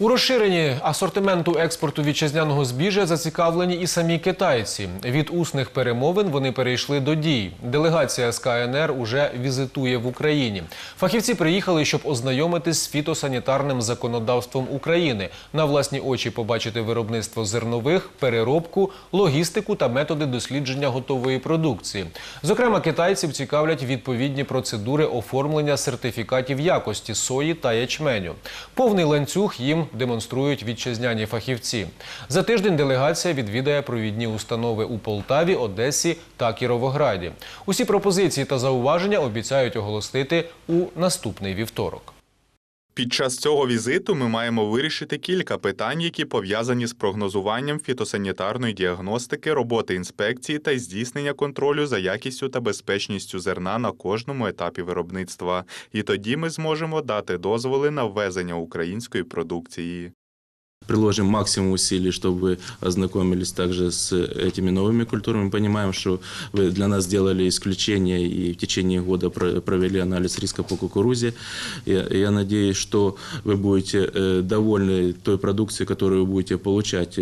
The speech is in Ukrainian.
У розширенні асортименту експорту вітчизняного збіжжя зацікавлені і самі китайці. Від усних перемовин вони перейшли до дій. Делегація з КНР уже візитує в Україні. Фахівці приїхали, щоб ознайомитись з фітосанітарним законодавством України, на власні очі побачити виробництво зернових, переробку, логістику та методи дослідження готової продукції. Зокрема, китайців цікавлять відповідні процедури оформлення сертифікатів якості сої та ячменю. Повний ланцюг їм демонструють вітчизняні фахівці. За тиждень делегація відвідає провідні установи у Полтаві, Одесі та Кіровограді. Усі пропозиції та зауваження обіцяють оголосити у наступний вівторок. Під час цього візиту ми маємо вирішити кілька питань, які пов'язані з прогнозуванням фітосанітарної діагностики, роботи інспекції та здійснення контролю за якістю та безпечністю зерна на кожному етапі виробництва. І тоді ми зможемо дати дозволи на ввезення української продукції приложим максимум усилий, чтобы ознакомились также с этими новыми культурами. Мы понимаем, что вы для нас сделали исключение и в течение года про- провели анализ риска по кукурузе. Я, я надеюсь, что вы будете э, довольны той продукцией, которую вы будете получать.